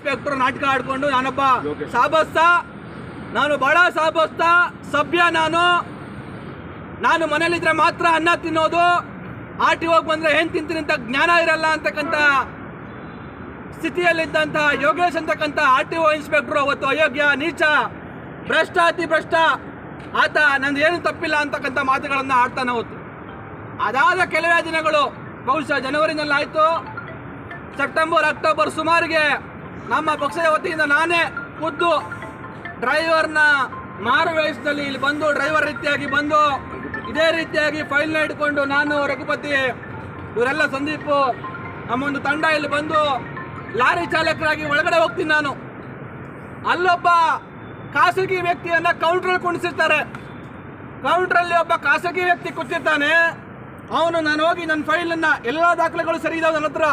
Inspector ನಾಟಕ ಆಡ್ಕೊಂಡು ನಾನೊಬ್ಬ ಸಾಬಸ್ತ ನಾನು ಬಹಳ ಸಾಬಸ್ತ ಸಭ್ಯ ನಾನು. ನಾನು ಮನೇಲಿದ್ರೆ ಮಾತ್ರ ಅನ್ನ ತಿನ್ನೋದು. ಆರ್ ಟಿ ಹೋಗಿ ಬಂದ್ರೆ ಏನು ತಿಂತೀನಿ ಅಂತ ಜ್ಞಾನ ಇರಲ್ಲ ಅಂತಕ್ಕಂಥ ಸ್ಥಿತಿಯಲ್ಲಿದ್ದಂಥ ಯೋಗೇಶ್ ಅಂತಕ್ಕಂಥ ಆರ್ ಟಿ ಒ ಇನ್ಸ್ಪೆಕ್ಟರ್ ಅವತ್ತು ಅಯೋಗ್ಯ ನೀಚ ಭ್ರಷ್ಟ ಅತಿ ಭ್ರಷ್ಟ. ಆತ ನಂದು ಏನು ತಪ್ಪಿಲ್ಲ ಅಂತಕ್ಕಂಥ ಮಾತುಗಳನ್ನು ಆಡ್ತಾನೆ ಅವತ್ತು. ಅದಾದ ಕೆಲವೇ ದಿನಗಳು ಬಹುಶಃ ಜನವರಿನಲ್ಲಿ ಆಯಿತು ಸೆಪ್ಟೆಂಬರ್ ಅಕ್ಟೋಬರ್ ಸುಮಾರಿಗೆ ನಮ್ಮ ಪಕ್ಷದ ವತಿಯಿಂದ ನಾನೇ ಖುದ್ದು ಡ್ರೈವರ್ನ ಮಾರು ವಯಸ್ಸಿನಲ್ಲಿ ಇಲ್ಲಿ ಬಂದು ಡ್ರೈವರ್ ರೀತಿಯಾಗಿ ಬಂದು ಇದೇ ರೀತಿಯಾಗಿ ಫೈಲ್ನ ಇಟ್ಕೊಂಡು ನಾನು ರಘುಪತಿ, ಇವರೆಲ್ಲ ಸಂದೀಪ್, ನಮ್ಮೊಂದು ತಂಡ ಇಲ್ಲಿ ಬಂದು ಲಾರಿ ಚಾಲಕರಾಗಿ ಒಳಗಡೆ ಹೋಗ್ತೀನಿ ನಾನು. ಅಲ್ಲೊಬ್ಬ ಖಾಸಗಿ ವ್ಯಕ್ತಿಯನ್ನ ಕೌಂಟ್ರಲ್ಲಿ ಕುಣಿಸಿರ್ತಾರೆ ಕೌಂಟ್ರಲ್ಲಿ ಒಬ್ಬ ಖಾಸಗಿ ವ್ಯಕ್ತಿ ಕೂತಿರ್ತಾನೆ. ಅವನು ನಾನು ಹೋಗಿ ನನ್ನ ಫೈಲನ್ನ ಎಲ್ಲ ದಾಖಲೆಗಳು ಸರಿ ಇದಾವೆ ನನ್ನ ಹತ್ರ.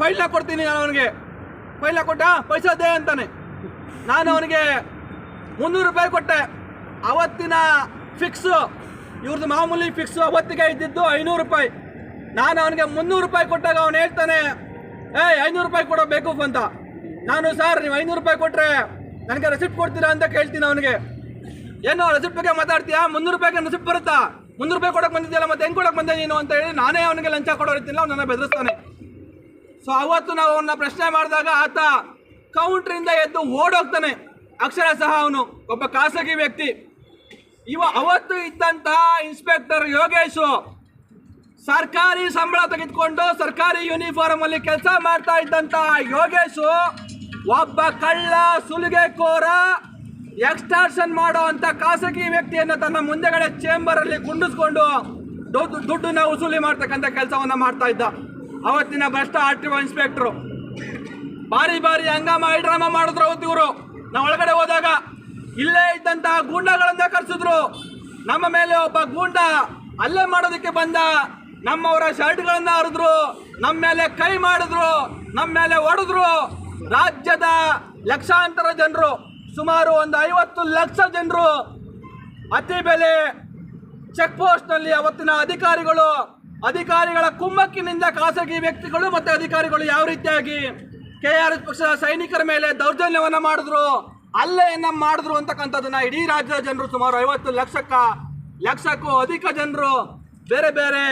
ಫೈಲ್ನ ಕೊಡ್ತೀನಿ ನಾನು ಅವನಿಗೆ. ಫೈಲ್ನ ಕೊಟ್ಟ ದೇ ಅಂತಾನೆ. ನಾನು ಅವನಿಗೆ ಮುನ್ನೂರು ರೂಪಾಯಿ ಕೊಟ್ಟೆ. ಅವತ್ತಿನ ಫಿಕ್ಸು ಇವ್ರದ್ದು ಮಾಮೂಲಿ ಫಿಕ್ಸು ಅವತ್ತಿಗೆ ಇದ್ದಿದ್ದು ಐನೂರು ರೂಪಾಯಿ. ನಾನು ಅವನಿಗೆ ಮುನ್ನೂರು ರೂಪಾಯಿ ಕೊಟ್ಟಾಗ ಅವನು ಹೇಳ್ತಾನೆ, ಏಯ್, ಐನೂರು ರೂಪಾಯಿ ಕೊಡಬೇಕು ಅಂತ. ನಾನು, ಸರ್, ನೀವು ಐನೂರು ರೂಪಾಯಿ ಕೊಟ್ಟರೆ ನನಗೆ ರೆಸಿಪ್ಟ್ ಕೊಡ್ತೀರಾ ಅಂತ ಕೇಳ್ತೀನಿ ಅವನಿಗೆ. ಏನು ರೆಸಿಪ್ಟ್ ಬಗ್ಗೆ ಮಾತಾಡ್ತೀಯಾ? ಮುನ್ನೂರು ರೂಪಾಯಿಗೆ ರೆಸಿಪ್ಟ್ ಬರುತ್ತಾ? ಮುನ್ನೂರು ರೂಪಾಯಿ ಕೊಡಕ್ಕೆ ಬಂದಿದ್ದೀಯಲ್ಲ ಮತ್ತೆ ಹೆಂಗೆ ಕೊಡಕ್ಕೆ ಬಂದೆ ನೀನು? ಅಂತ ಹೇಳಿ ನಾನೇ ಅವನಿಗೆ ಲಂಚ ಕೊಡೋ ರೀತಿಲ್ಲ ನನ್ನ ಬೆದರಿಸ್ತಾನೆ. ಸೊ ಅವತ್ತು ನಾವು ಅವನ್ನ ಪ್ರಶ್ನೆ ಮಾಡಿದಾಗ ಆತ ಕೌಂಟ್ರಿಂದ ಎದ್ದು ಓಡೋಗ್ತಾನೆ. ಅಕ್ಷರ ಸಹ ಅವನು, ಒಬ್ಬ ಖಾಸಗಿ ವ್ಯಕ್ತಿ. ಇವ ಅವತ್ತು ಇದ್ದಂತಹ ಇನ್ಸ್ಪೆಕ್ಟರ್ ಯೋಗೇಶು ಸರ್ಕಾರಿ ಸಂಬಳ ತೆಗೆದುಕೊಂಡು ಸರ್ಕಾರಿ ಯೂನಿಫಾರ್ಮ್ ಅಲ್ಲಿ ಕೆಲಸ ಮಾಡ್ತಾ ಇದ್ದಂತ ಯೋಗೇಶು ಒಬ್ಬ ಕಳ್ಳ ಸುಲಿಗೆಕೋರ ಎಕ್ಸ್ಟಾರ್ಷನ್ ಮಾಡೋ ಅಂತ ಖಾಸಗಿ ವ್ಯಕ್ತಿಯನ್ನು ತನ್ನ ಮುಂದೆಗಡೆ ಚೇಂಬರ್ ಅಲ್ಲಿ ಗುಂಡಿಸ್ಕೊಂಡು ದುಡ್ಡು ದುಡ್ಡನ್ನ ವಸೂಲಿ ಮಾಡ್ತಕ್ಕಂಥ ಕೆಲಸವನ್ನ ಮಾಡ್ತಾ ಇದ್ದ. ಅವತ್ತಿನ ಭ್ರಷ್ಟ ಆರ್ ಟಿ ಇನ್ಸ್ಪೆಕ್ಟ್ರು ಬಾರಿ ಬಾರಿ ಹಂಗಾಮ ಡ್ರಾಮಾ ಮಾಡಿದ್ರು ಅವತ್ತು ಇವರು. ನಾವು ಒಳಗಡೆ ಹೋದಾಗ ಇಲ್ಲೇ ಇದ್ದಂತಹ ಗೂಂಡಗಳನ್ನ ಕರೆಸಿದ್ರು. ನಮ್ಮ ಮೇಲೆ ಒಬ್ಬ ಗೂಂಡ ಅಲ್ಲೇ ಮಾಡೋದಕ್ಕೆ ಬಂದ. ನಮ್ಮವರ ಶರ್ಟ್ಗಳನ್ನ ಹರಿದ್ರು. ನಮ್ಮ ಮೇಲೆ ಕೈ ಮಾಡಿದ್ರು. ನಮ್ಮ ಮೇಲೆ ಹೊಡೆದ್ರು. ರಾಜ್ಯದ ಲಕ್ಷಾಂತರ ಜನರು, ಸುಮಾರು ಒಂದು ಐವತ್ತು ಲಕ್ಷ ಜನರು ಅತಿ ಬೆಲೆ ಚೆಕ್ ಪೋಸ್ಟ್ನಲ್ಲಿ ಅವತ್ತಿನ ಅಧಿಕಾರಿಗಳು ಅಧಿಕಾರಿಗಳ ಕುಮ್ಮಕ್ಕಿನಿಂದ ಖಾಸಗಿ ವ್ಯಕ್ತಿಗಳು ಮತ್ತೆ ಅಧಿಕಾರಿಗಳು ಯಾವ ರೀತಿಯಾಗಿ ಕೆ ಆರ್ ಎಸ್ ಪಕ್ಷದ ಸೈನಿಕರ ಮೇಲೆ ದೌರ್ಜನ್ಯವನ್ನ ಮಾಡಿದ್ರು ಅಲ್ಲೆಯನ್ನ ಮಾಡಿದ್ರು ಅಂತಕ್ಕಂಥದ್ದನ್ನ ಇಡೀ ರಾಜ್ಯದ ಜನರು ಸುಮಾರು ಐವತ್ತು ಲಕ್ಷಕ್ಕ, ಲಕ್ಷಕ್ಕೂ ಅಧಿಕ ಜನರು ಬೇರೆ ಬೇರೆ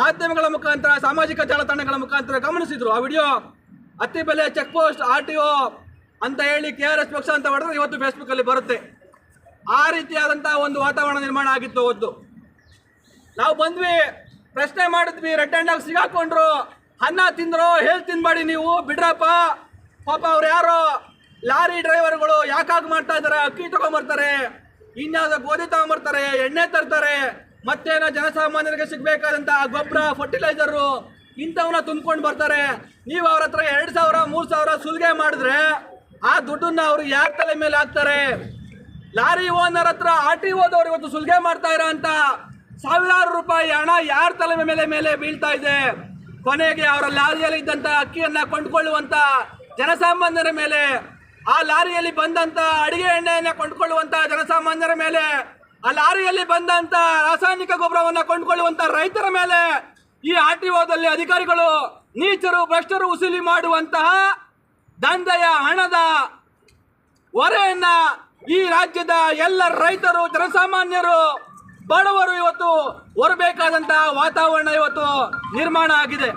ಮಾಧ್ಯಮಗಳ ಮುಖಾಂತರ, ಸಾಮಾಜಿಕ ಜಾಲತಾಣಗಳ ಮುಖಾಂತರ ಗಮನಿಸಿದ್ರು. ಆ ವಿಡಿಯೋ ಅತಿ ಬೆಲೆ check post R T O ಅಂತ ಹೇಳಿ ಕೆ ಆರ್ ಎಸ್ ಪಕ್ಷ ಅಂತ ಹೊಡೆದ್ರೆ ಇವತ್ತು ಫೇಸ್ಬುಕ್ ಅಲ್ಲಿ ಬರುತ್ತೆ. ಆ ರೀತಿಯಾದಂಥ ಒಂದು ವಾತಾವರಣ ನಿರ್ಮಾಣ ಆಗಿತ್ತು ಅವತ್ತು. ನಾವು ಬಂದ್ವಿ ಪ್ರಶ್ನೆ ಮಾಡಿದ್ವಿ ರೆಡ್ ಹ್ಯಾಂಡ್ ಆಗಿ ಸಿಗಾಕೊಂಡ್ರು. ಅನ್ನ ತಿಂದ್ರು, ಹೇಳಿ ತಿನ್ಬೇಡಿ ನೀವು, ಬಿಡ್ರಪ್ಪ. ಪಾಪ ಅವ್ರು ಯಾರು, ಲಾರಿ ಡ್ರೈವರ್ಗಳು ಯಾಕಾಗಿ ಮಾಡ್ತಾ ಇದಾರೆ, ಅಕ್ಕಿ ತಗೊಂಬರ್ತಾರೆ. ಇನ್ಯಾವುದೋ ಗೋಧಿ ತಗೊಂಬರ್ತಾರೆ, ಎಣ್ಣೆ ತರ್ತಾರೆ. ಮತ್ತೇನೋ ಜನಸಾಮಾನ್ಯರಿಗೆ ಸಿಗ್ಬೇಕಾದಂತ ಗೊಬ್ಬರ ಫರ್ಟಿಲೈಸರು ಇಂಥವನ್ನ ತುಂಬ್ಕೊಂಡು ಬರ್ತಾರೆ. ನೀವು ಅವ್ರ ಹತ್ರ ಎರಡು ಸಾವಿರ, ಮೂರು ಸಾವಿರ ಸುಲಿಗೆ ಮಾಡಿದ್ರೆ ಆ ದುಡ್ಡನ್ನ ಅವರು ಯಾರ ತಲೆ ಮೇಲೆ ಹಾಕ್ತಾರೆ? ಲಾರಿ ಓನರ್ ಹತ್ರ ಆರ್ ಟಿ ಓದವ್ರು ಇವತ್ತು ಸುಲಿಗೆ ಮಾಡ್ತಾ ಇರೋ ಅಂತ. ಸಾವಿರಾರು ರೂಪಾಯಿ ಹಣ ಯಾರ ತಲೆ ಮೇಲೆ ಮೇಲೆ ಬೀಳ್ತಾ ಇದೆ? ಕೊನೆಗೆ ಅವರ ಲಾರಿಯಲ್ಲಿ ಇದ್ದಂತ ಅಕ್ಕಿಯನ್ನ ಕೊಂಡ್ಕೊಳ್ಳುವಂತ ಜನಸಾಮಾನ್ಯರ ಮೇಲೆ, ಆ ಲಾರಿಯಲ್ಲಿ ಬಂದಂತ ಅಡಿಗೆ ಎಣ್ಣೆಯನ್ನು ಕೊಂಡುಕೊಳ್ಳುವಂಥ ಜನಸಾಮಾನ್ಯರ ಮೇಲೆ, ಆ ಲಾರಿಯಲ್ಲಿ ಬಂದಂತ ರಾಸಾಯನಿಕ ಗೊಬ್ಬರವನ್ನು ಕೊಂಡುಕೊಳ್ಳುವಂಥ ರೈತರ ಮೇಲೆ ಈ ಆರ್ ಟಿ ಓದಲ್ಲಿ ಅಧಿಕಾರಿಗಳು ನೀಚರು, ಭ್ರಷ್ಟರು ಉಸಿಲಿ ಮಾಡುವಂತಹ ದಂಧೆಯ ಹಣದ ಹೊರೆಯನ್ನ ಈ ರಾಜ್ಯದ ಎಲ್ಲ ರೈತರು, ಜನಸಾಮಾನ್ಯರು ಬಡವರು ಇವತ್ತು ಹೊರಬೇಕಾದಂತಹ ವಾತಾವರಣ ಇವತ್ತು ನಿರ್ಮಾಣ ಆಗಿದೆ.